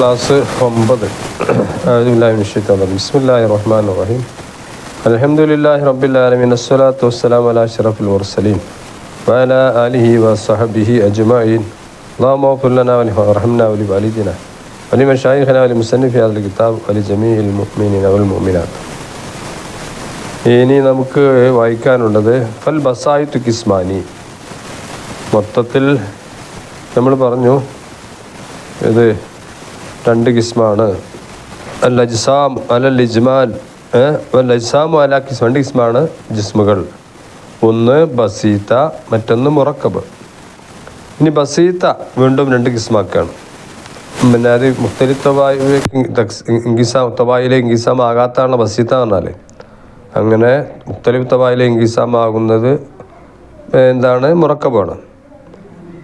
Class ഒമ്പത് ബിസ്മില്ലാഹി റഹ്മാൻ റഹീം അൽഹംദുലില്ലാഹി റബ്ബിൽ ആലമീൻ അസ്സലാത്തു വസ്സലാമു അലാ അഷ്റഫിൽ മുർസലീൻ വഅലാ ആലിഹി വസഹബിഹി അജ്മഈൻ اللهم اغفر لنا وارحمنا ولوالدنا ولمشايخنا ولمصنف هذا الكتاب ولجميع المؤمنين والمؤمنات ഇനി നമുക്ക് വായിക്കാനുള്ളത് ഫൽ ബസായിത്തു കിസ്മാനി മൊത്തത്തിൽ നമ്മൾ പറഞ്ഞു ഇത് രണ്ട് കിസ്മാണ്. അൽ അജ്സാം അലൽ ഇജ്മാൽ അൽ അജ്സാം അല കിസ് രണ്ട് കിസ്മാണ് ജിസ്മുകൾ. ഒന്ന് ബസീത്ത മറ്റൊന്ന് മുറക്കബ്. ഇനി ബസീത്ത വീണ്ടും രണ്ട് കിസ്മാക്കാണ്. പിന്നെ അത് മുത്തലിത്തവായി ഇംഗിസാം തവായിലെ ഇംഗിസാം ആകാത്താണ് ബസീത്ത എന്ന് പറഞ്ഞാൽ അങ്ങനെ മുഖ്തലിഫ് തവായിലെ ഇംഗിസാം ആകുന്നത് എന്താണ്? മുറക്കബാണ്.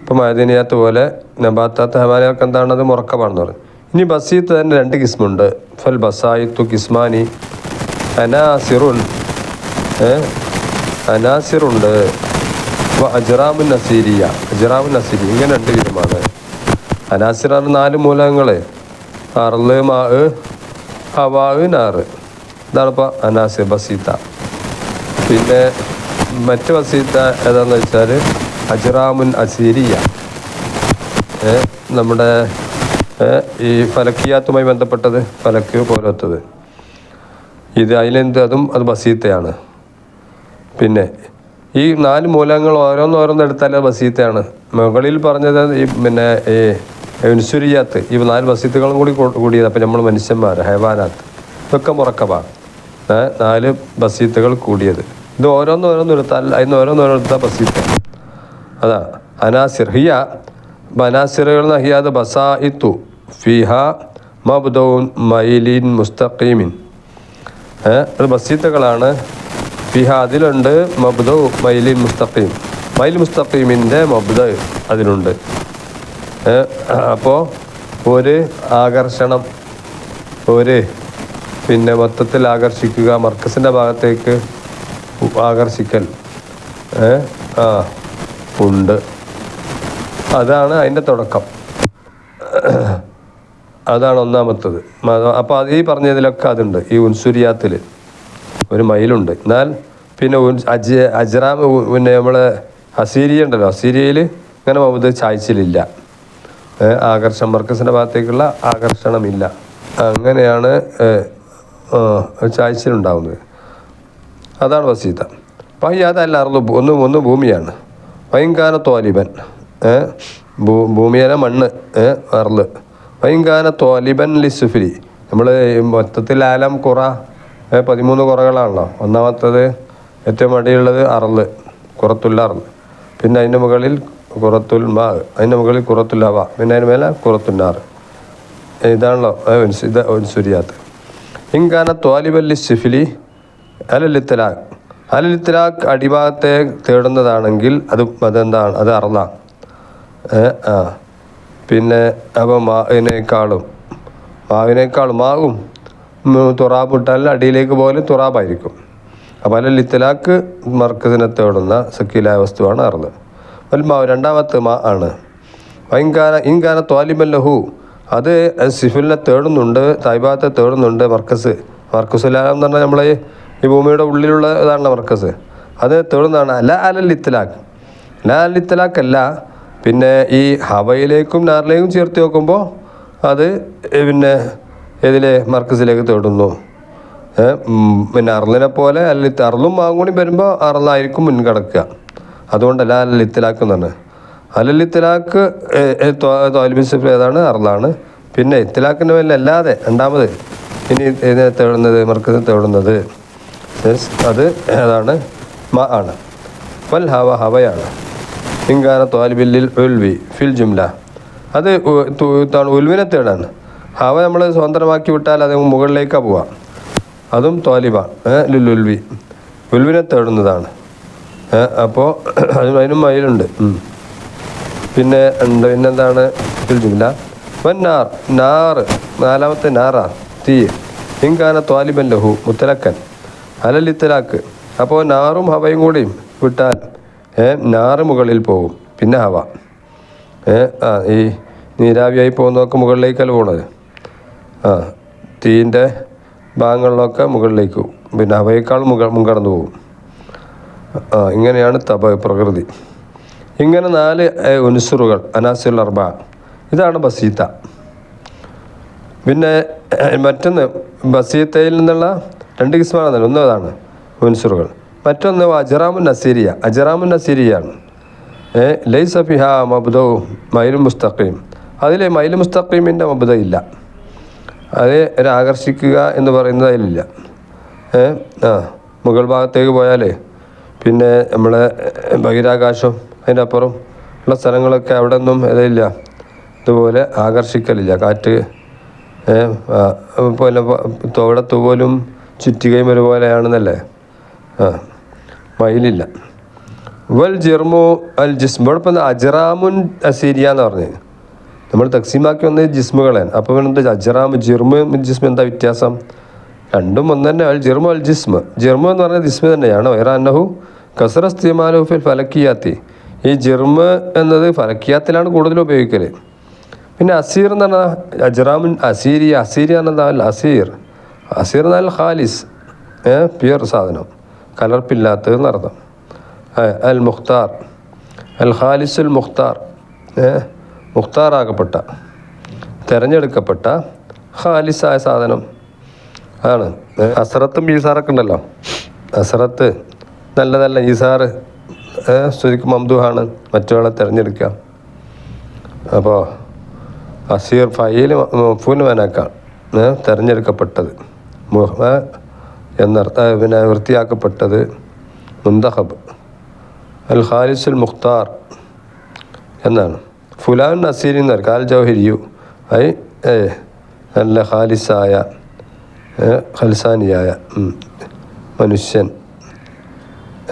ഇപ്പം മൈദനിയാത്ത് പോലെ നബാത്താത്ത് ഹമാനിയൊക്കെ എന്താണത് മുറക്കബാണെന്ന് പറയും. ഇനി ബസീത്ത് തന്നെ രണ്ട് കിസ്മുണ്ട്. ഫൽ ബസായിത്തു കിസ്മാനി. അനാസിറുൻ അനാസിറുണ്ട്. അജറാമു നസീരിയ. അജറാമു നസീരി ഇങ്ങനെ രണ്ട് വിധമാണ്. അനാസിറാണ് നാല് മൂലകങ്ങൾ അറൽ മാ ഹവാ നാറ് ഇതാണ് ഇപ്പോൾ അനാസിർ ബസീത്ത. പിന്നെ മറ്റ് വസീത്ത ഏതാണെന്ന് വെച്ചാൽ അജറാമുൻ അസീരിയ. നമ്മുടെ ഈ ഫലക്കിയാത്തുമായി ബന്ധപ്പെട്ടത് ഫലക്ക് പോലത്തത് ഇത് അതിലെന്ത് അതും അത് ബസീത്തയാണ്. പിന്നെ ഈ നാല് മൂലങ്ങൾ ഓരോന്ന് ഓരോന്ന് എടുത്താൽ അത് ബസീത്തയാണ്. മുകളിൽ പറഞ്ഞത് ഈ പിന്നെ ഈ ഉൻസുരിയാത്ത് ഈ നാല് ബസീത്തുകളും കൂടി കൂടിയത്. അപ്പം നമ്മൾ മനുഷ്യന്മാർ ഹൈവാനാത്ത്. ഇതൊക്കെ മുറക്കമാണ് നാല് ബസീത്തുകൾ കൂടിയത്. ഇത് ഓരോന്ന് ഓരോന്ന് എടുത്താൽ അതിന് എടുത്താൽ ബസീത്ത. അതാ അനാസിർ. ഹിയ ബനാസിറുകൾ നഹിയാത് ബസായിത്തു ഫിഹ മബ്ദൗൻ മൈലിൻ മുസ്തഖീമിൻ. അത് ബസീത്തകളാണ് ഫിഹ. അതിലുണ്ട് മബ്ദു മൈലിൻ മുസ്തഖീം. മൈൽ മുസ്തഖീമിന്റെ മബ്ദ അതിലുണ്ട്. അപ്പോൾ ഒരു ആകർഷണം ഒരു പിന്നെ മൊത്തത്തിൽ ആകർഷിക്കുക മർക്കസിന്റെ ഭാഗത്തേക്ക് ആകർഷിക്കൽ ആ ഉണ്ട്. അതാണ് അതിന്റെ തുടക്കം. അതാണ് ഒന്നാമത്തത്. അപ്പോൾ ഈ പറഞ്ഞതിലൊക്കെ അതുണ്ട്. ഈ ഉൻസുരിയാത്തിൽ ഒരു മയിലുണ്ട്. എന്നാൽ പിന്നെ അജ് അജ്റാം പിന്നെ നമ്മൾ അസീരിയ ഉണ്ടല്ലോ. അസീരിയയിൽ ഇങ്ങനെ മുഹമ്മദ് ചായ്ച്ചിലില്ല. ആകർഷണം. മർക്കസിന്റെ ഭാഗത്തേക്കുള്ള ആകർഷണമില്ല. അങ്ങനെയാണ് ചായ്ച്ചിലുണ്ടാവുന്നത്. അതാണ് വസീത. വഹി അതല്ല അറുന്ന് ഒന്ന് ഒന്ന് ഭൂമിയാണ്. വൈകാല തോലിബൻ. ഭൂ ഭൂമിയന മണ്ണ് അറുൾ വൈങ്കാന തോലിബൻ ലിസുഫിലി നമ്മൾ മൊത്തത്തിൽ ആലം കുറ പതിമൂന്ന് കുറകളാണല്ലോ. ഒന്നാമത്തത് ഏറ്റവും അടിയുള്ളത് അറൾ കുറത്തുള്ള അറൾ. പിന്നെ അതിന്റെ മുകളിൽ കുറത്തുൽ മാ അതിന്റെ മുകളിൽ കുറത്തുള്ള വാ പിന്നെ അതിന് മേലെ കുറത്തുന്നാറ് ഇതാണല്ലോ ഇത് സുരിയാത്ത് ഇങ്കാന തോലിബല്ലി സിഫിലി അലലിത്തലാഖ്. അലലിത്തലാഖ് അടിഭാഗത്തെ തേടുന്നതാണെങ്കിൽ അത് അതെന്താണ് അത് അറളാണ് ആ. പിന്നെ അപ്പോൾ മാവിനേക്കാളും മാവിനേക്കാളും മാവും തുറാബ് ഇട്ടാൽ അടിയിലേക്ക് പോലെ തുറാബായിരിക്കും. അപ്പോൾ ലിത്തലാക്ക് മർക്കസിനെ തേടുന്ന സക്കീലായ വസ്തുവാണ് അറൾ വൽമാവ് രണ്ടാമത്തെ മാ ആണ്. വൈങ്കാന ഇൻകാന ത്വാലിമല്ലഹു ലഹു. അത് സിഫിലിനെ തേടുന്നുണ്ട് തായ്ബാത്തെ തേടുന്നുണ്ട് മർക്കസ്. മർക്കസുലാം എന്ന് പറഞ്ഞാൽ നമ്മളെ ഈ ഭൂമിയുടെ ഉള്ളിലുള്ള ഇതാണ് മർക്കസ്. അത് തേടുന്നതാണ്. അല്ല അലൽ ഇത്തലാഖ് ലാ അൽ അല്ല പിന്നെ ഈ ഹവയിലേക്കും നാറിലേക്കും ചേർത്ത് നോക്കുമ്പോൾ അത് പിന്നെ ഏതിലെ? മർക്കസിലേക്ക് തേടുന്നു. പിന്നെ അർലിനെ പോലെ അല്ല അർലും മാവും കൂടി വരുമ്പോൾ അർലായിരിക്കും മുൻകടക്കുക. അതുകൊണ്ടല്ല അല്ലിത്തലാക്ക് എന്നാണ് തോൽബിസിഫ് ഏതാണ്? അർലാണ്. പിന്നെ ഇത്തലാക്കിന്റെ മേലെ അല്ലാതെ രണ്ടാമത് ഇനി ഇതിനെ തേടുന്നത്? മർക്കസിനെ തേടുന്നത്. അത് ഏതാണ്? മ ആണ്. വൽ ഹവ ഹവയാണ്. ഇങ്കാന താലിബില്ലിൽ ഒൽവി ഫിൽ ജുംല. അത് ഒൽവിനെ തേടാണ്. അവ നമ്മൾ സ്വതന്ത്രമാക്കി വിട്ടാൽ അത് മുകളിലേക്കാണ് പോവുക അതും താലിബാണ് ലുലുൽവി ഉൽവിനെ തേടുന്നതാണ്. അപ്പോൾ അതിന് അതിനും മയിലുണ്ട് പിന്നെ ഉണ്ട് പിന്നെന്താണ്? ജുംല. നാർ നാർ നാലാമത്തെ നാറാ തീ ഇങ്കാന താലിബൻ ലഹു മുത്തലക്കൻ. അലലിത്തലാക്ക് അപ്പോൾ നാറും ഹവയും കൂടിയും വിട്ടാൽ നാറ് മുകളിൽ പോകും പിന്നെ ഹവ. ആ ഈ നീരാവിയായി പോകുന്നതൊക്കെ മുകളിലേക്കല്ല പോണത്? ആ തീന്റെ ഭാഗങ്ങളിലൊക്കെ മുകളിലേക്ക് പോകും പിന്നെ അവയേക്കാൾ മുക മുൻകടന്നു പോകും ആ ഇങ്ങനെയാണ് തപ പ്രകൃതി. ഇങ്ങനെ നാല് ഉൻസുറുകൾ അനാസുൽ അർബ. ഇതാണ് ബസീത്ത. പിന്നെ മറ്റൊന്ന് ബസീത്തയിൽ നിന്നുള്ള രണ്ട് കിസ്മാണെന്നല്ല ഒന്ന് അതാണ് മറ്റൊന്ന് അജറാമുൻ നസീരിയ. അജറാമുൻ നസീരിയാണ്. ലൈസ ഫിഹ മബ്ദോ മൈൽ മുസ്തഖീം. അതിലെ മൈൽ മുസ്തഖീമിന്റെ മബ്ദ ഇല്ല. അത് ആകർഷിക്കുക എന്ന് പറയുന്നത് അതിലില്ല. ആ മുകൾ ഭാഗത്തേക്ക് പോയാലേ പിന്നെ നമ്മളെ ബഹിരാകാശം അതിന്റെ അപ്പുറം ഉള്ള സ്ഥലങ്ങളൊക്കെ അവിടെ ഒന്നും ഇതില്ല ഇതുപോലെ ആകർഷിക്കലില്ല. കാറ്റ് പോലെ തോടത്ത് പോലും ചുറ്റുകയും ഒരുപോലെയാണെന്നല്ലേ? മയിലില്ല വൽ ജിർമു അൽ ജിസ്മു. ഇവിടെ ഇപ്പം അജറാമുൻ അസീരിയ എന്ന് പറഞ്ഞത് നമ്മൾ തക്സീമാക്കി വന്നത് ജിസ്മുകളാണ്. അപ്പോൾ വേണ്ട അജറാം ജിർമു ജിസ്മ എന്താ വ്യത്യാസം? രണ്ടും ഒന്ന് തന്നെ. അൽ ജിർമു അൽ ജിസ്മ. ജിർമു എന്ന് പറഞ്ഞാൽ ജിസ്മ തന്നെയാണ്. വൈറാനഹു കസറസ്തിമാലു ഫിൽ ഫലക്കിയാത്തി. ഈ ജിർമ് എന്നത് ഫലക്കിയാത്തിലാണ് കൂടുതൽ ഉപയോഗിക്കൽ പിന്നെ അസീർ എന്ന് പറഞ്ഞാൽ അജറാമുൻ അസീരി അസീരിയ എന്നതാ അസീർ. അസീർ എന്നാൽ ഖാലിസ്. ഏ പ്യുവർ സാധനം. കലർപ്പില്ലാത്തത് എന്നർത്ഥം അൽ മുഖ്താർ അൽ ഖാലിസുൽ മുഖ്താർ മുഖ്താറാകപ്പെട്ട തിരഞ്ഞെടുക്കപ്പെട്ട ഖാലിസായ സാധനം ആണ്. അസറത്തും ഈസാറൊക്കെ ഉണ്ടല്ലോ. അസറത്ത് നല്ല ഈസാറ് ഏ, ശരിക്കും മംദുഹാണ് മറ്റൊരാളെ തിരഞ്ഞെടുക്കുക അപ്പോൾ അസീർ ഫയിൽ മഫൂൽ വനാക്കാം തിരഞ്ഞെടുക്കപ്പെട്ടത്. എന്നർത്ഥ പിന്നെ വൃത്തിയാക്കപ്പെട്ടത് മുന്തഹബ് അൽ ഖാലിസുൽ മുഖ്താർ എന്നാണ്. ഫുലാൻ നസീരി എന്ന് പറയും കാൽ ജൗഹരിയു ഐ ഏ നല്ല ഖാലിസായ ഖൽസാനിയായ മനുഷ്യൻ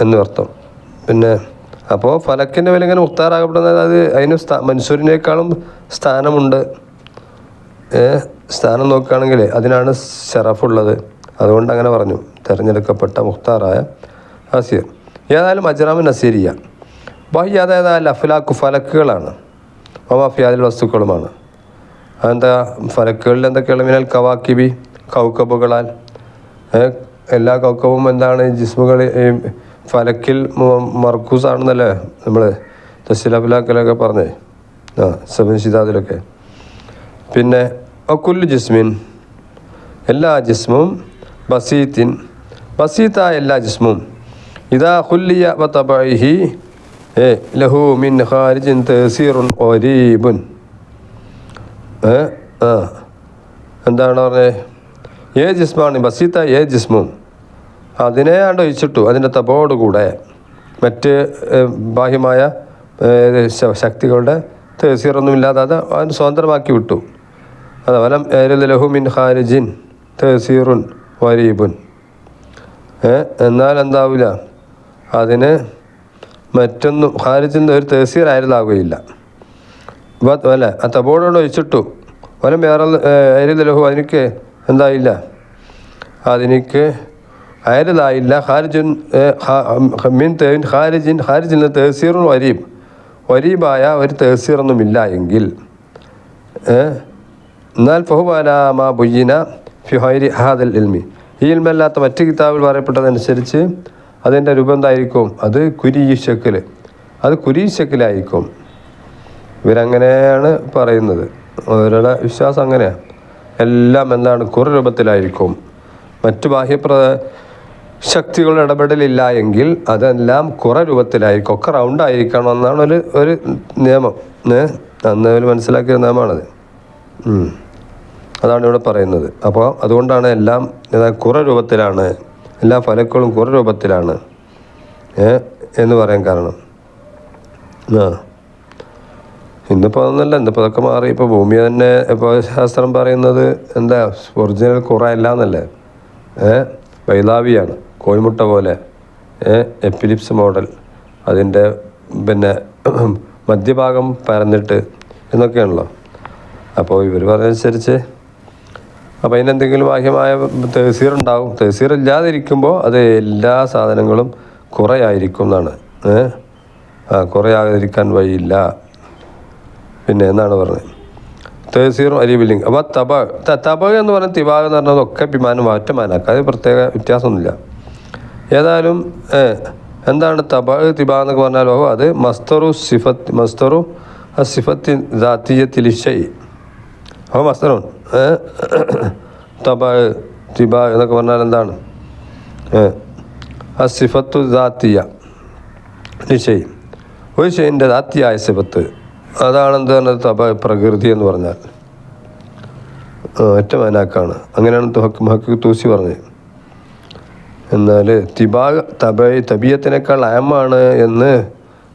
എന്നർത്ഥം പിന്നെ അപ്പോൾ ഫലക്കിന്റെ വില ഇങ്ങനെ മുക്താറാകപ്പെടുന്നത് അത് അതിന് സ്ഥാ മൻസൂരിനേക്കാളും സ്ഥാനമുണ്ട്. സ്ഥാനം നോക്കുകയാണെങ്കിൽ അതിനാണ് ഷറഫുള്ളത്. അതുകൊണ്ട് അങ്ങനെ പറഞ്ഞു. തിരഞ്ഞെടുക്കപ്പെട്ട മുഖ്താറായ അസീർ. ഏതായാലും അജറാമിൻ നസീരിയ. ബാഹ്യ അതായത് ആ ലഫലാക്കു ഫലക്കുകളാണ് ഒമാഫിയാദിൽ വസ്തുക്കളുമാണ്. അതെന്താ? ഫലക്കുകളിൽ എന്തൊക്കെയുള്ള മിനൽ കവാക്കിബി കൗക്കബുകളാൽ. എല്ലാ കൗക്കവും എന്താണ്? ജിസ്മുകൾ ഈ ഫലക്കിൽ മർക്കൂസ് ആണെന്നല്ലേ നമ്മൾ തസ്ലഫിലാക്കലൊക്കെ പറഞ്ഞേ. ആ സബിൻ ഷിതാദിലൊക്കെ പിന്നെ ഒക്കുല്ലു ജിസ്മിൻ. എല്ലാ ജിസ്മും ബസീത്തിൻ. ബസീത്തായ എല്ലാ ജിസ്മും. ഇതാ ഹുല്ലിയ വതബൈഹി ഏ ലഹു മിൻ ഖാരിജിൻ തസീറുൻ ഒരീബുൻ ഏ ആ. എന്താണ് പറഞ്ഞത് ഏ ജിസ്മാണ് ബസീത്ത ഏ ജിസ്മും. അതിനെ ആണ്ട് ഒഴിച്ചിട്ടു അതിന്റെ തപോടുകൂടെ മറ്റ് ബാഹ്യമായ ശക്തികളുടെ തേസീറൊന്നും ഇല്ലാതെ അത് അവൻ സ്വതന്ത്രമാക്കി വിട്ടു. അതവലം വലം ലഹു മിൻ ഖാരിജിൻ തേസീറുൻ വരീബുൻ എന്നാൽ എന്താവില്ല അതിന് മറ്റൊന്നും ഹാരിജിന്റെ ഒരു തേസീർ ആയിരുന്നാവുകയില്ല വ- അല്ല ആ തബോടോട് ഒഴിച്ചിട്ടു. വലം വേറെ ലഹു അതിനിക്ക് എന്തായില്ല? അതിനിക്ക് അയരുതായില്ല ഖാരിജുൻ മീൻ തേൻ ഹാരിജിൻ ഖാരിജിൽ തഹസീറും വരീബ്. വരീബായ ഒരു തഹസീറൊന്നുമില്ല എങ്കിൽ. എന്നാൽ ഫഹുബാലാമ ബുയ്യിന ഫിഹൈരി ഹാദൽ ഇൽമി. ഈ ഇൽമല്ലാത്ത മറ്റ് കിതാബിൽ പറയപ്പെട്ടതനുസരിച്ച് അതിന്റെ രൂപം എന്തായിരിക്കും? അത് കുരി ശക്കിൽ അത് കുരി ശക്കിലായിരിക്കും ഇവരങ്ങനെയാണ് പറയുന്നത്. അവരുടെ വിശ്വാസം അങ്ങനെയാണ് എല്ലാം എന്താണ്? കുറ രൂപത്തിലായിരിക്കും. മറ്റു ബാഹ്യപ്ര ശക്തികളുടെ ഇടപെടലില്ല എങ്കിൽ അതെല്ലാം കുറ രൂപത്തിലായിരിക്കും. ഒക്കെ റൗണ്ട് ആയിരിക്കണം എന്നാണ് ഒരു ഒരു നിയമം. അന്ന് അവർ മനസ്സിലാക്കിയ നിയമമാണത്. അതാണ് ഇവിടെ പറയുന്നത്. അപ്പോൾ അതുകൊണ്ടാണ് എല്ലാം കുറ രൂപത്തിലാണ് എല്ലാ ഫലക്കളും കുറ രൂപത്തിലാണ് എന്ന് പറയാൻ കാരണം. ആ. ഇന്നിപ്പോൾ അതൊന്നല്ല ഇന്നിപ്പോൾ അതൊക്കെ മാറി. ഇപ്പോൾ ഭൂമി തന്നെ ഇപ്പോൾ ശാസ്ത്രം പറയുന്നത് എന്താ? ഒറിജിനൽ കുറ അല്ല എന്നല്ലേ? ഏ വൈതാവിയാണ് കോഴിമുട്ട പോലെ എപ്പിലിപ്സ് മോഡൽ അതിന്റെ പിന്നെ മധ്യഭാഗം പരന്നിട്ട് എന്നൊക്കെയാണല്ലോ. അപ്പോൾ ഇവർ പറഞ്ഞതനുസരിച്ച് അപ്പോൾ അതിനെന്തെങ്കിലും ബാഹ്യമായ തേസീർ ഉണ്ടാകും തേസീർ ഇല്ലാതിരിക്കുമ്പോൾ അത് എല്ലാ സാധനങ്ങളും കുറയായിരിക്കും എന്നാണ് ആ കുറയാതിരിക്കാൻ വഴിയില്ല. പിന്നെ എന്നാണ് പറഞ്ഞത്? തേസീറും അരിബില്ലിങ് അപ്പോൾ തബ തബ എന്ന് പറഞ്ഞ തിബാഗ് എന്ന് പറഞ്ഞതൊക്കെ വിമാനം മാറ്റമാനാക്കുക അത് പ്രത്യേക വ്യത്യാസമൊന്നുമില്ല. ഏതായാലും എന്താണ് തബ തിബ എന്നൊക്കെ പറഞ്ഞാലോ അത് മസ്തറു സിഫത്ത് മസ്തറു സിഫത്തി ദാത്തീയ ഷൈ. അപ്പോൾ മസ്തറും തബ തിബ എന്നൊക്കെ പറഞ്ഞാൽ എന്താണ്? അസിഫത്തു ദാത്തിയ. നിശ്ചയം ഒരു ഷെയിന്റെ ദാത്തിയായ സിഫത്ത്. അതാണ് എന്ത് പറഞ്ഞത്? തപ പ്രകൃതി എന്ന് പറഞ്ഞാൽ. ഒറ്റ മനാക്കാണ്. അങ്ങനെയാണ് തുഹക്ക് മഹക്ക് തൂസി പറഞ്ഞത്. എന്നാൽ തിബാ തബ തബിയത്തിനേക്കാൾ അയമാണ് എന്ന്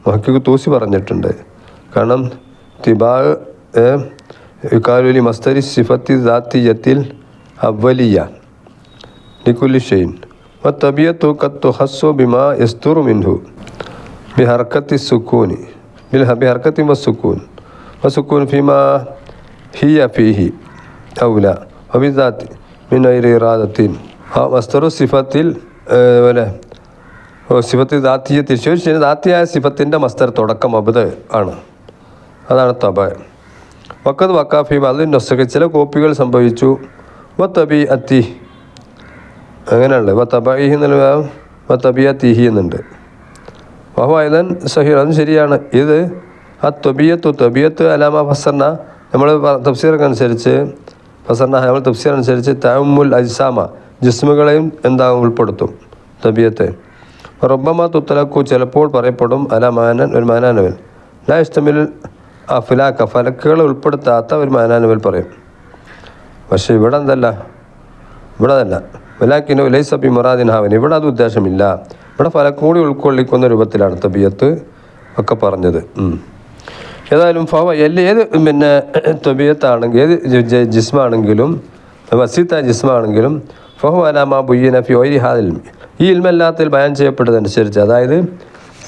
മഹക്ക് തൂസി പറഞ്ഞിട്ടുണ്ട്. കാരണം തിബാ കാലുലി മസ്തരി സിഫത്തി ദാത്തിയത്തിൽ അവലിയ لكل شيء والطبيعة قد تخص بما يستر منه بحركة السكون بالها- بحركة والسكون والسكون فيما هي فيه أو لا وبالذات من غير إرادة ആ മസ്തറു സിഫത്തിൽ പോലെ ഓ സിഫത്ത് ദാത്തിയത്തിൽ ശരി ദാത്തിയായ സിഫത്തിൻ്റെ മസ്തർ തുടക്കം അബുദ് ആണ് അതാണ് തബ വക്കത് വക്കാഫി അതിൽ നൊസക്ക് ചില കോപ്പികൾ സംഭവിച്ചു. വത്തബി അത്തി അങ്ങനെയുണ്ട് വ തബീഹി എന്നുള്ള വ തബിയ തീഹി എന്നുണ്ട് വഹുവായുധൻ സഹീർ അതും ശരിയാണ്. ഇത് ആ തൊബിയത്ത് തൊബിയത്ത് അലാമ ഫസർന. നമ്മൾ തഫ്സീറക്കനുസരിച്ച് ഫസർന നമ്മൾ തഫ്സീർ അനുസരിച്ച് തമുൽ അജ്സാമ ജിസ്മുകളെയും എന്താകും ഉൾപ്പെടുത്തും തബിയത്തെ. റബ്ബമ തുത്തലക്കു ചിലപ്പോൾ പറയപ്പെടും അല മാനൻ ഒരു മാനാനവൻ. ലാ ഇഷ്ടമിൽ അഫിലാക്ക ഫലക്കുകൾ ഉൾപ്പെടുത്താത്ത ഒരു മാനാനുവൽ പറയും. പക്ഷേ ഇവിടെ എന്തല്ല? ഇവിടെ അതല്ല. വലാക്കിന് ലൈസബി മൊറാദിൻ ഹാവൻ. ഇവിടെ അത് ഉദ്ദേശമില്ല. ഇവിടെ ഫലം കൂടി ഉൾക്കൊള്ളിക്കുന്ന രൂപത്തിലാണ് തബിയത്ത് ഒക്കെ പറഞ്ഞത്. ഏതായാലും ഫവ എല്ലാ ഏത് പിന്നെ തൊബിയത്താണെങ്കിൽ ഏത് ജിസ്മാണെങ്കിലും വസീത്ത ജിസ്മാണെങ്കിലും ഫഹു അലാമ ബുയ്യന ഫി ഒരി ഹാദിൽ ഈ ഇൽമല്ലാത്തിൽ ബയാൻ ചെയ്യപ്പെട്ടതനുസരിച്ച് അതായത്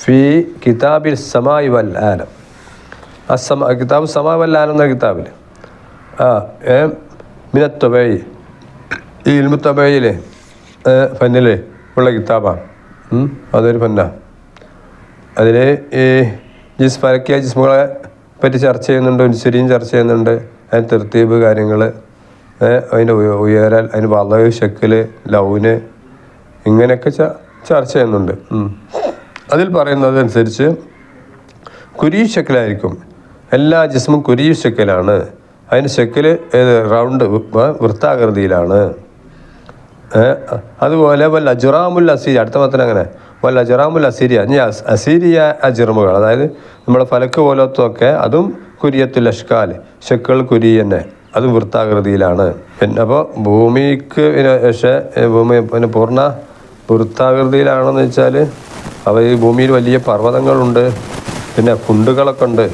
ഫി കിതാബിൽ സമായി വൽ ആലം. അസമ കിതാബ് സമാവല്ലാനെന്ന കിതാബിൽ ആ ഏ മിനത്തൊബൈ. ഈ ഇൽമുത്തൊബേയിലെ ഫന്നിൽ ഉള്ള കിതാബാണ്. അതൊരു ഫന്ന. അതിൽ ഈ ജിസ് പരക്കിയ ജിസ്മുകളെ പറ്റി ചർച്ച ചെയ്യുന്നുണ്ട് ഉൻസരിയും ചർച്ച ചെയ്യുന്നുണ്ട് അതിന് തെർത്തീബ് കാര്യങ്ങൾ അതിന്റെ ഉയ- ഉയരൽ അതിന് വളവ് ഷെക്കിൽ ലൗന് ഇങ്ങനെയൊക്കെ ചർച്ച ചെയ്യുന്നുണ്ട്. അതിൽ പറയുന്നതനുസരിച്ച് അനുസരിച്ച് ഷെക്കിലായിരിക്കും. എല്ലാ ജിസ്മും കുരിയു ശെക്കലാണ് അതിന് ശെക്കിൽ റൗണ്ട് വൃത്താകൃതിയിലാണ്. അതുപോലെ വല്ല അജുറാമുൽ അസീരി അടുത്ത മാത്രം അങ്ങനെ വല്ല അജുറാമുൽ അസീരിയ ഇനി അസീരിയ അജിർമുകൾ അതായത് നമ്മുടെ ഫലക്ക് പോലത്തൊക്കെ അതും കുര്യത്തുൽ അഷ്കാൽ ശെക്കൾ കുരി തന്നെ അതും വൃത്താകൃതിയിലാണ്. പിന്നെ അപ്പോൾ ഭൂമിക്ക് പക്ഷേ ഭൂമി പിന്നെ പൂർണ വൃത്താകൃതിയിലാണെന്ന് വെച്ചാൽ അവ ഈ ഭൂമിയിൽ വലിയ പർവതങ്ങളുണ്ട് പിന്നെ കുണ്ടുകളൊക്കെ ഉണ്ട്.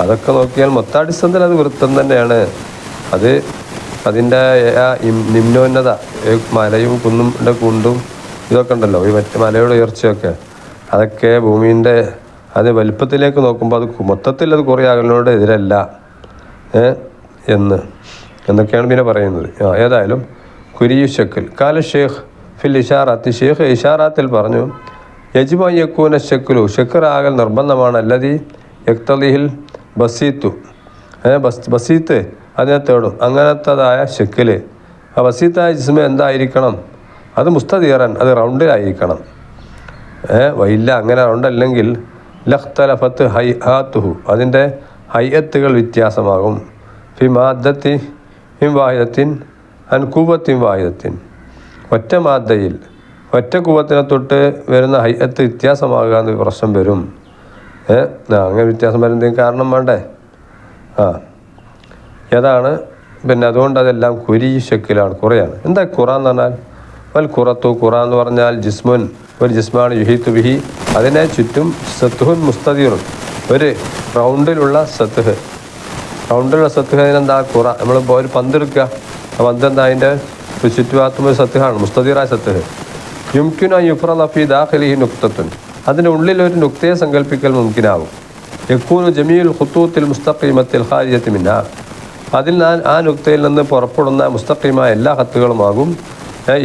അതൊക്കെ നോക്കിയാൽ മൊത്താടിസ്ഥാനത്തിൽ അത് വൃത്തം തന്നെയാണ്. അത് അതിന്റെ നിമ്നോന്നത മലയും കുന്നും കുണ്ടും ഇതൊക്കെ ഉണ്ടല്ലോ ഈ മറ്റേ മലയുടെ ഉയർച്ചയൊക്കെ. അതൊക്കെ ഭൂമിന്റെ അത് വലിപ്പത്തിലേക്ക് നോക്കുമ്പോൾ അത് മൊത്തത്തിൽ അത് കുറേ അകലിനോട് എതിരല്ല? എന്ന്. എന്നൊക്കെയാണ് പിന്നെ പറയുന്നത്. ആ ഏതായാലും കുരിയു ഷക്കിൽ. കാല ഷേഖ് ഫിൽ ഇഷാറാത്തി. ഷേഖ് ഇഷാറാത്തിൽ പറഞ്ഞു യജ്മ യക്കൂന ഷക്കുലു ഷക്കറാകൽ നിർബന്ധമാണ് അല്ലതി യക്തലിഹിൽ ബസീത്തു. ബസ് ബസീത്ത് അതിനെ തേടും അങ്ങനത്തതായ ഷെക്കിൽ ആ ബസീത്തായ ജിസ്മ എന്തായിരിക്കണം? അത് മുസ്തദീറൻ അത് റൗണ്ടിലായിരിക്കണം. വൈല്ല അങ്ങനെ റൗണ്ടല്ലെങ്കിൽ ലഖ്തലഫത്ത് ഹൈ ഹാത്തുഹു അതിന്റെ ഹയ്യത്തുകൾ വ്യത്യാസമാകും. ഫി ഹിം വാഹിദത്തിൻ അൻ കൂവത്തിൻ വാഹിദത്തിൻ. ഒറ്റ മാദ്ദയിൽ ഒറ്റ കൂവത്തിനെ തൊട്ട് വരുന്ന ഹൈയത്ത് വ്യത്യാസമാകാൻ പ്രശ്നം വരും. ഏ അങ്ങനെ വ്യത്യാസം വരുന്നതിന് കാരണം വേണ്ടേ? ആ. ഏതാണ്? പിന്നെ അതുകൊണ്ട് അതെല്ലാം കുരി ശക്കിലാണ് കുറയാണ്. എന്താ ഖുറ എന്ന് പറഞ്ഞാൽ? വൽ കുറത്തു ഖുറ എന്ന് പറഞ്ഞാൽ ജിസ്മുൻ ഒരു ജിസ്മാണ് യുഹിത്തു ബിഹി അതിനെ ചുറ്റും സത്തുഹുൻ മുസ്തദീറുൻ ഒരു റൗണ്ടിലുള്ള സത്തുഹ് റൗണ്ടിലുള്ള സത്തുഹ് അതിനെന്താ? കുറ. നമ്മൾ ഒരു പന്ത് എടുക്കുക. ആ പന്ത് എന്താ അതിന്റെ? ചുറ്റുഭാഗത്തും ഒരു സത്തുഹാണ് മുസ്തദീറായ സത്തുഹ് യുംക്യുന യുഫ്ര ഫി ദാഖിലിഹി നുക്തത്തുൻ. അതിന്റെ ഒരു നുക്തയെ സങ്കല്പിക്കൽ മുമ്കിനാവും യക്കൂനു ജമീൽ ഖുത്തൂത്തിൽ മുസ്തഖീമത്തിൽ ഖാരിജത്തി മിന്ന. അതിൽ ഞാൻ ആ നുക്തയിൽ നിന്ന് പുറപ്പെടുന്ന മുസ്തഖീമായ എല്ലാ ഹത്തുകളുമാകും.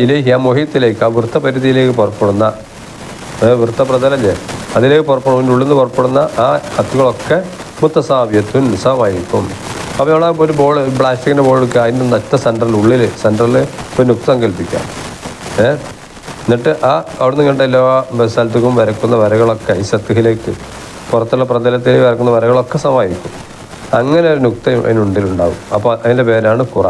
ഇലേഹി ആ മൊഹീത്തിലേക്ക് ആ വൃത്തപരിധിയിലേക്ക് പുറപ്പെടുന്ന വൃത്തപ്രതലല്ലേ? അതിലേക്ക് പുറപ്പെടുന്ന ഉള്ളിൽ നിന്ന് പുറപ്പെടുന്ന ആ ഹത്തുകളൊക്കെ മുത്തസാവ്യത്തുൻ സമമായിരിക്കും അപ്പോൾ നമ്മൾ ഒരു ബോൾ പ്ലാസ്റ്റിക്കിന്റെ ബോൾ എടുക്കുക അതിന്റെ നറ്റ സെന്ററിൽ ഉള്ളിൽ സെന്ററിൽ ഒരു നുക്ത സങ്കല്പിക്കുക ഏ എന്നിട്ട് ആ അവിടെ നിന്ന് കണ്ട എല്ലാ സ്ഥലത്തേക്കും വരക്കുന്ന വരകളൊക്കെ ഈ സത്തുഹിലേക്ക് പുറത്തുള്ള പ്രതലത്തിൽ വരക്കുന്ന വരകളൊക്കെ സമായിരിക്കും അങ്ങനെ ഒരു നുക്ത അതിനുണ്ടിലുണ്ടാവും അപ്പോൾ അതിന്റെ പേരാണ് ഖുറ.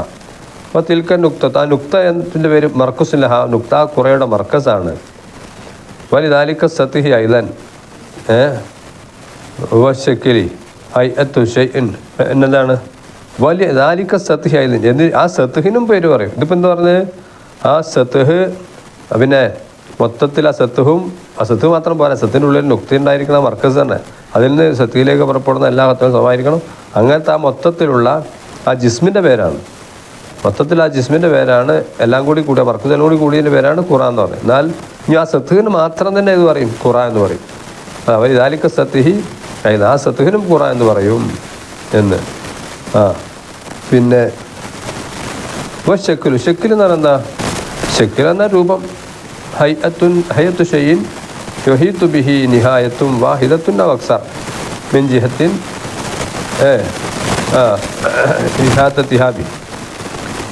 അപ്പോൾ തിൽക്കൻ നുക്ത ആ നുക്ത എന്നതിന്റെ പേര് മർക്കസില്ല ആ നുക്ത ആ ഖുറയുടെ മർക്കസാണ്. വലിദാലിക്ക സത്തിഹി ഐലൻ ഏ? ഐ അത്തു ഷെയ്ൻ എന്നതാണ്? വലിയ ദാലിക്ക സത്തിഹി ഐലൻ എന്ന് ആ സത്തുഹിനും പേര് പറയും. ഇതിപ്പോൾ എന്താ പറഞ്ഞത്? ആ സത്തുഹ് പിന്നെ മൊത്തത്തിൽ അസത്വവും അസത്വം മാത്രം പോരാ. സത്തിനുള്ളിൽ നുക്തി ഉണ്ടായിരിക്കുന്ന മർക്കസ് തന്നെ. അതിൽ നിന്ന് സത്തിയിലേക്ക് പുറപ്പെടുന്ന എല്ലാ കത്തുകളും സമായിരിക്കണം അങ്ങനത്തെ ആ മൊത്തത്തിലുള്ള ആ ജിസ്മിന്റെ പേരാണ്. മൊത്തത്തിൽ ആ ജിസ്മിന്റെ പേരാണ്. എല്ലാം കൂടി കൂടിയ മർക്കസെല്ലാം കൂടി കൂടിയതിന്റെ പേരാണ് ഖുറ എന്ന് പറയുന്നത്. എന്നാൽ ഇനി ആ സത്തുഹിന് മാത്രം തന്നെ ഇത് പറയും ഖുറ എന്ന് പറയും. അവർ ഇതാലിക്ക സത്തിഹി അതായത് ആ സത്തുഹിനും ഖുറ എന്ന് പറയും എന്ന്. ആ പിന്നെ ഇപ്പോൾ ഷെക്കിൽ ഷെക്കിൽ എന്ന് പറഞ്ഞാൽ ഷെക്കിൽ എന്ന രൂപം ഹൈഅത്തുൻ ഹയത്തു ഷെയ്യിൻ യൊഹീത്തു ബിഹി നിഹായത്തും വാഹിദത്തുൻ അവക്സർ മിൻ ഏ ആ ഇഹാത്തത്തിഹാബി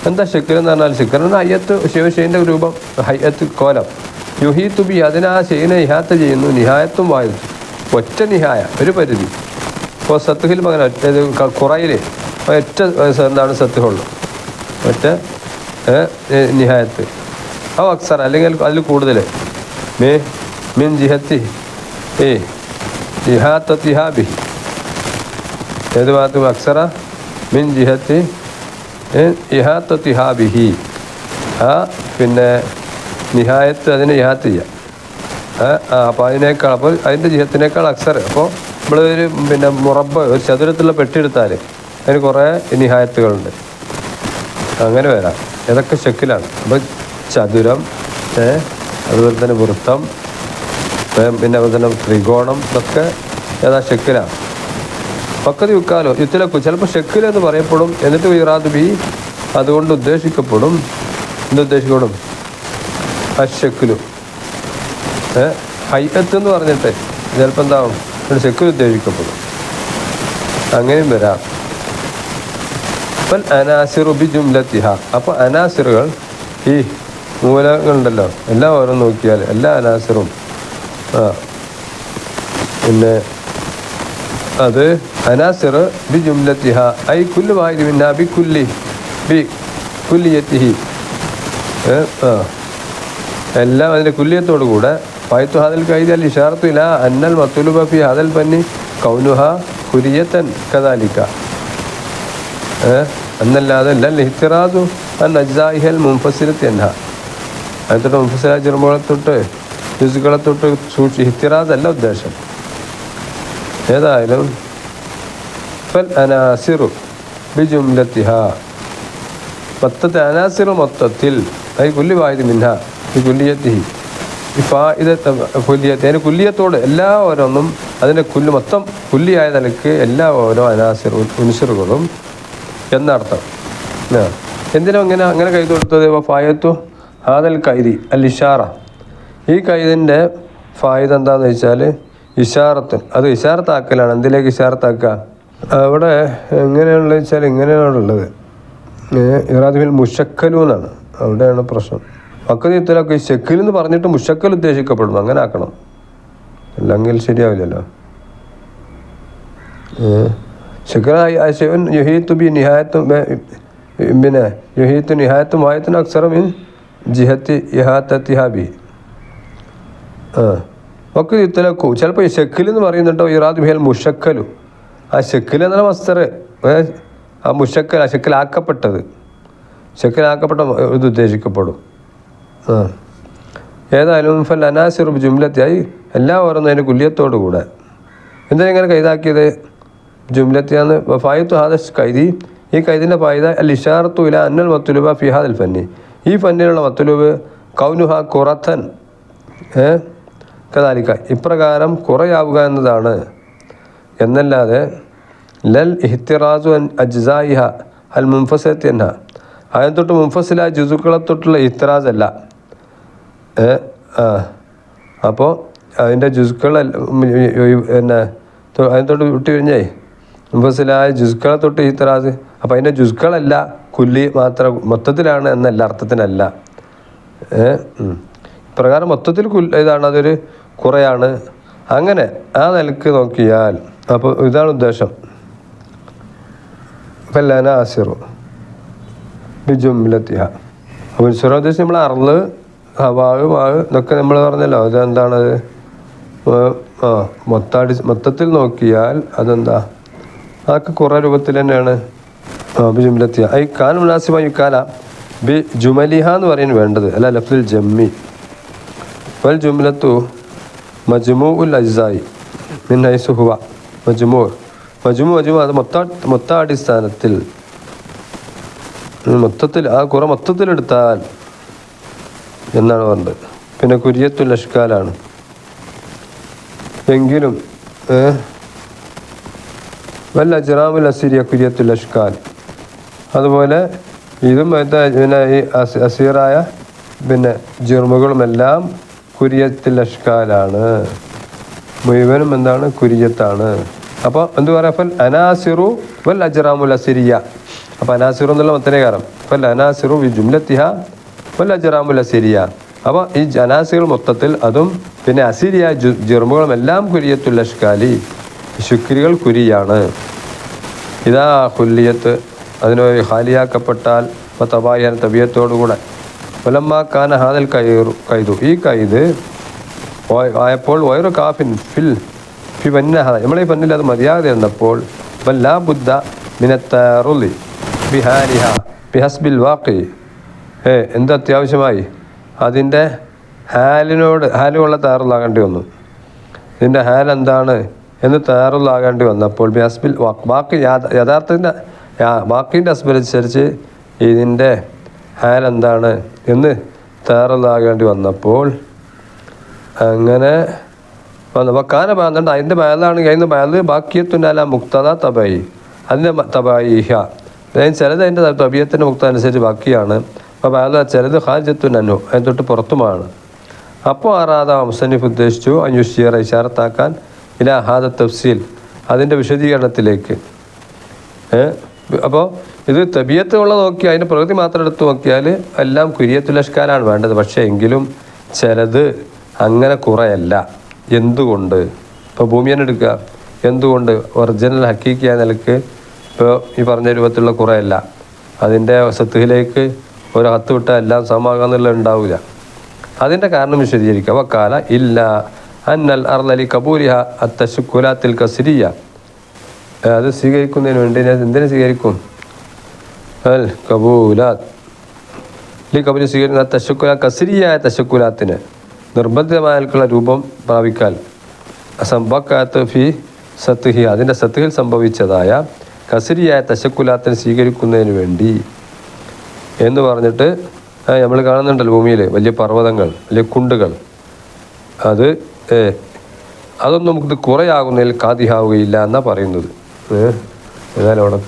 എന്താ ശക്തി എന്ന് പറഞ്ഞാൽ ഷെക്കിൽ എന്ന് പറഞ്ഞാൽ ഹയ്യത്ത് ശിവഷെയ്ന്റെ രൂപം ഹയ്യത്ത് കോലം. യുഹീത്തു ബി അതിനെ ആ ഇഹാത്ത ചെയ്യുന്നു നിഹായത്തും വായുത്തും ഒറ്റ നിഹായ ഒരു പരിധി. ഇപ്പോൾ സത്തുഹിൽ മകന ഒറ്റ കുറയിൽ ഒറ്റ എന്താണ് സത്തുഹുള്ളു? ഒറ്റ നിഹായത്ത്. ആ അക്സർ അല്ലെങ്കിൽ അതിൽ കൂടുതൽ. മേ മിൻ ജിഹത്തി ഏ ജിഹാത്തിഹാബി ഏത് ഭാഗത്ത് അക്സറ? മിൻ ജിഹത്തി ഇഹാത്തിഹാബിഹി ആ പിന്നെ നിഹായത്ത് അതിനെ ഇഹാത്ത് ചെയ്യാം. ആ അപ്പോൾ അതിനേക്കാൾ അപ്പോൾ അതിന്റെ ജിഹത്തിനേക്കാൾ അക്സർ. അപ്പോൾ നമ്മൾ ഒരു പിന്നെ മുറബ് ഒരു ചതുരത്തിലുള്ള പെട്ടിയെടുത്താൽ അതിന് കുറേ നിഹായത്തുകളുണ്ട്. അങ്ങനെ വരാം. ഇതൊക്കെ ഷെക്കിലാണ്. അപ്പോൾ ചതുരം അതുപോലെ തന്നെ വൃത്തം പിന്നെ അതുപോലെ തന്നെ ത്രികോണം ഇതൊക്കെ ഏതാ ഷെക്കിലാണ് പക്കതി വിൽക്കാലോ യുത്തിലക്കു ചിലപ്പോൾ ഷെക്കിൽ എന്ന് പറയപ്പെടും. എന്നിട്ട് ഇറാദ് ബി അതുകൊണ്ട് ഉദ്ദേശിക്കപ്പെടും. എന്തുദ്ദേശിക്കപ്പെടും അഷക്കിലു ഹൈഅത്ത് എന്ന് പറഞ്ഞിട്ട് ചിലപ്പോൾ എന്താവും? ഷെക്കിൽ ഉദ്ദേശിക്കപ്പെടും. അങ്ങനെയും വരാം. അപ്പം അനാസിർ ബി ജുംലത്തിഹ. അപ്പോൾ അനാസിറുകൾ ഈ മൂലങ്ങളുണ്ടല്ലോ എല്ലാം ഓരോ നോക്കിയാൽ എല്ലാ അനാസറും. ആ. പിന്നെ അത് അനാസിർ ബി ജുംലത്തിഹ. ഐ കുല്ലു വായു പിന്നെ ബി കുല്ലി. ബി കുല്ലിയത്തിഹി. ആ. എല്ലാം അതിന്റെ കുല്യത്തോടു കൂടെ. ഫൈത്തു ഹാദൽ കൈദി ഇല അന്നൽ മത്തുലുബ ഫി ഹാദൽ പന്നി കൗനുഹ കുരിയത്തൻ കദാലിക്ക? എന്നല്ലാതെ അല്ല ഇഹ്തിറാദു അൻ അജ്സാഹിഹൽ മുംഫസിലത്ത് എന്ന അതിന്റെ മുംഫസില ചെറുമ്പോളെ തൊട്ട് ജ്യൂസുകളെ തൊട്ട് സൂക്ഷി ഇഹ്തിറാദ് ഉദ്ദേശം. ഏതായാലും ഫൽ അനാസിറു ബിജുംലത്തിഹ. മൊത്തത്തിൽ അനാസിറു മൊത്തത്തിൽ ഐ കുല്ലി വായത് മിന്ന ഈ കുല്ലിയത്തിഹി. ഈ ഫായിദ കുല്ലിയത്ത് അതിന് കുല്ലിയത്തോട് എല്ലാ ഓരോന്നും അതിന്റെ കുല്ല് മൊത്തം കുല്ലിയായ നിലയ്ക്ക് എല്ലാ ഓരോ അനാസിർ ഉൻസിറുകളും എന്നർത്ഥം. എന്തിനാ അങ്ങനെ അങ്ങനെ കൈ കൊടുത്തത് ഫായത്തു? ഹാദൽ കൈദി അൽ ഇഷാറ. ഈ കൈദിന്റെ ഫായിദ എന്താണെന്ന് വെച്ചാൽ ഇഷാറത്ത് അത് ഇഷാറത്താക്കലാണ്. എന്തിലേക്ക് ഇഷാറത്താക്കുക അവിടെ എങ്ങനെയാണെന്ന് വെച്ചാൽ ഇങ്ങനെയാണുള്ളത്. ഇറാദിമിൽ മുഷക്കലു എന്നാണ് അവിടെയാണ് പ്രശ്നം. മക്കതീത്തിലൊക്കെ ഈ ഷെക്കിൽ എന്ന് പറഞ്ഞിട്ട് മുഷക്കൽ ഉദ്ദേശിക്കപ്പെടുന്നു. അങ്ങനെ ആക്കണം. അല്ലെങ്കിൽ ശരിയാവില്ലല്ലോ. ഷെക്കനായി ശിവൻ യുഹീത്തു ബി നിഹായത്തും പിന്നെ യുഹീത്തു നിഹായത്തും ആയത്തും അക്സറും ജിഹത്തി ഇഹാത്തത്തിഹാബി ആ. ഒക്കെ ഇത്തലക്കു. ചിലപ്പോൾ ഈ ഷെക്കിൽ എന്ന് പറയുന്നുണ്ടോ ഇറാദ് ബിഹൽ മുഷക്കലു ആ ഷെക്കിൽ എന്നുള്ള മസ്തർ ആ മുഷക്കൽ ആ ഷെക്കിലാക്കപ്പെട്ടത് ഷെക്കിലാക്കപ്പെട്ട ഇത് ഉദ്ദേശിക്കപ്പെടും. ആ. ഏതായാലും ഫൽ അനാസിറുബ് ജുംലത്തിയായി എല്ലാ ഓരോന്നതിന്റെ കുല്യത്തോടു കൂടെ. എന്തിനാ ഇങ്ങനെ കൈതാക്കിയത്? ജുംലത്തിയാന്ന്. ഫായത്തു ഹാദ കൈദി ഈ കൈദിന്റെ ഫായിദ അൽ ഇഷാറത്തു ഇല അന്നൽ മത്തുലുബ ഫിഹാദൽ ഫന്നി. ഈ ഫന്നിലുള്ള മത്തലൂബ് കൗനുഹ കുറത്തൻ ഏ? കദാലിക്ക. ഇപ്രകാരം കുറയാവുക എന്നതാണ്. എന്നല്ലാതെ ലൽ ഇഹ്തിറാസു അജ്സായിഹ അൽ മുംഫസത്ത് എന്ന അതിന് തൊട്ട് മുംഫസില ജുസുക്കളെ തൊട്ടുള്ള ഇഹ്തിറാസ് അല്ല. അപ്പോൾ അതിന്റെ ജുസുക്കൾ പിന്നെ അതിന് തൊട്ട് വിട്ടു കഴിഞ്ഞേ മുമ്പസിലായ ജുസുക്കളെ തൊട്ട് ഇഹ്തിറാസ്. അപ്പോൾ അതിന്റെ ജുസ്കളല്ല കുല്ലി മാത്രം മൊത്തത്തിലാണ് എന്നല്ല അർത്ഥത്തിനല്ല. ഏ? ഉം. പ്രകാരം മൊത്തത്തിൽ കുൽ ഇതാണ് അതൊരു കുറയാണ്. അങ്ങനെ ആ നിലയ്ക്ക് നോക്കിയാൽ അപ്പോൾ ഇതാണ് ഉദ്ദേശം. ഫല്ലാന ആസിറു ബിജുംലത്തിഹ. അപ്പോൾ സുറ ഉദ്ദേശം നമ്മൾ അറൾ വാഴ് ഇതൊക്കെ നമ്മൾ പറഞ്ഞല്ലോ. അതെന്താണത് ആ മൊത്താടി മൊത്തത്തിൽ നോക്കിയാൽ അതെന്താ? അതൊക്കെ കുറേ രൂപത്തിൽ തന്നെയാണ്. ആ ബിജുംലത്തിഹ ഐ കാൻ മുനാസിബ യുക്കാല ബി ജുമലിഹ എന്ന് പറയുന്നത് വേണ്ടത്. അല്ല ലഫ്ലിൽ ജമ്മി. വൽ ജുമലത്തു മജ്മൂ ഉൽ അജ്സായി. മിൻ ഐസുഹുവ ഹുവ. മജ്മൂ മജ്മു മജ്മു അത് മൊത്ത മൊത്ത അടിസ്ഥാനത്തിൽ. ഉം, മൊത്തത്തിൽ ആ കുറ മൊത്തത്തിലെടുത്താൽ എന്നാണ് പറഞ്ഞത്. പിന്നെ കുര്യത്തുൽ അഷ്കാലാണ്. എങ്കിലും വല്ല അജ്റാമുൽ അസിരിയ കുര്യത്തുൽ അഷ്കാൽ. അതുപോലെ ഇതും പിന്നെ ഈ അസ- അസീറായ പിന്നെ ജിർമുകളുമെല്ലാം കുര്യത്തിൽ അഷ്കാലാണ്. മുഴുവനും എന്താണ്? കുര്യത്താണ്. അപ്പോൾ എന്ത് പറയാ? ഫൽ അനാസിറു വൽ അജറാമുൽ അസിരിയ. അപ്പോൾ അനാസിറു എന്നുള്ള മത്തനേകാരം ഫൽ അനാസിറു വി ജുംലത്തിഹ വൽ അജറാമുൽ അസിരിയ. അപ്പോൾ ഈ അനാസിർ മൊത്തത്തിൽ അതും പിന്നെ അസിരിയ ജിർമുകളും എല്ലാം കുര്യത്തുൽ അഷ്കാലി. ശുക്രികൾ കുരിയാണ്. ഇതാ ഹുല്ലിയത്ത് അതിന് ഹാലിയാക്കപ്പെട്ടാൽ അപ്പോൾ തബായൻ തബിയത്തോടുകൂടെ. വലമ്മ കാന ഹാദൽ കൈറു കൈതു ഈ കൈത് ആയപ്പോൾ വയറു കാഫിൻ ഫിൽ ഫി വന്ന നമ്മളീ പന്നിൽ അത് മതിയാതെ എന്നപ്പോൾ വല്ലാ ബുദ്ധ മിനത്താറുലി ബിഹാരിഹ ബിഹസ്ബിൽ വാക്കി ഏ എന്ത് അത്യാവശ്യമായി? അതിന്റെ ഹാലിനോട് ഹാലുമുള്ള താറുള്ളാകേണ്ടി വന്നു. ഇതിന്റെ ഹാൽ എന്താണ് എന്ന് തയ്യാറുള്ളാകേണ്ടി വന്നപ്പോൾ ബിഹസ്ബിൽ ബാക്കി യഥാർത്ഥത്തിന്റെ ബാക്കിന്റെ അസ്ബലനുസരിച്ച് ഇതിന്റെ ഹാൽ എന്താണ് എന്ന് തയ്യാറുള്ളാകേണ്ടി വന്നപ്പോൾ അങ്ങനെ വന്നു. അപ്പോൾ കാന ബാന്ധണ്ട് അതിന്റെ ബയലാണെങ്കിൽ അതിന്റെ ബയൽ ബാക്കിയത്തുന്നല്ല മുക്തത തബായി അതിന്റെ തബായിഹ അതായത് ചിലത് അതിന്റെ തബിയത്തിന്റെ മുക്ത അനുസരിച്ച് ബാക്കിയാണ്. അപ്പോൾ ബയല ചിലത് ഹാജത്തുനു അതിന് തൊട്ട് പുറത്തുമാണ്. അപ്പോൾ ആറാതാം മുസന്നിഫ് ഉദ്ദേശിച്ചു അഞ്ഞുഷിയറെ ഇഷാറത്താക്കാൻ ഇല ഹാദ തഫ്സീൽ. അതിന്റെ വിശദീകരണത്തിലേക്ക്. അപ്പോൾ ഇത് തബിയത്തുള്ള നോക്കി അതിന്റെ പ്രകൃതി മാത്രം എടുത്ത് നോക്കിയാൽ എല്ലാം കുര്യത്തുലഷ്കാരാണ് വേണ്ടത്. പക്ഷേ എങ്കിലും ചിലത് അങ്ങനെ കുറയല്ല. എന്തുകൊണ്ട്? ഇപ്പോൾ ഭൂമിയെ എടുക്കുക. എന്തുകൊണ്ട്? ഒറിജിനൽ ഹക്കീക്കിയ നിലയ്ക്ക് ഇപ്പോൾ ഈ പറഞ്ഞ രൂപത്തിലുള്ള കുറയല്ല. അതിന്റെ സത്തുഹിലേക്ക് ഒരു ഹത്ത് വിട്ടാൽ എല്ലാം സമാകാന്നുള്ള ഉണ്ടാവില്ല അതിന്റെ കാരണം വിശദീകരിക്കുക. വക്കാല ഇല്ല. അന്നൽ അർലലി കബൂലിഹ അത്തശുക്കുലാത്തിൽ കസിരിയ അത് സ്വീകരിക്കുന്നതിന് വേണ്ടി ഞാൻ എന്തിനു സ്വീകരിക്കും? അൽ കബൂലാത്ത് ലി കപൂരി സ്വീകരിക്കുന്ന തശുക്കുല കസിരിയായ തശുക്കുലാത്തിന് നിർബന്ധിതമായിട്ടുള്ള രൂപം പ്രാപിക്കാൻ. സംഭക്കാത്ത ഫി സത്തുഹി അതിന്റെ സത്തുഹിൽ സംഭവിച്ചതായ കസിരിയായ തശക്കുലാത്തിന് സ്വീകരിക്കുന്നതിന് വേണ്ടി. എന്ന് പറഞ്ഞിട്ട് നമ്മൾ കാണുന്നുണ്ടല്ലോ ഭൂമിയിൽ വലിയ പർവതങ്ങൾ വലിയ കുണ്ടുകൾ. അത് അതൊന്നും നമുക്ക് കുറയാകുന്നതിൽ കാതിയാവുകയില്ല എന്നാണ് പറയുന്നത്. ഏതായാലും അവിടെ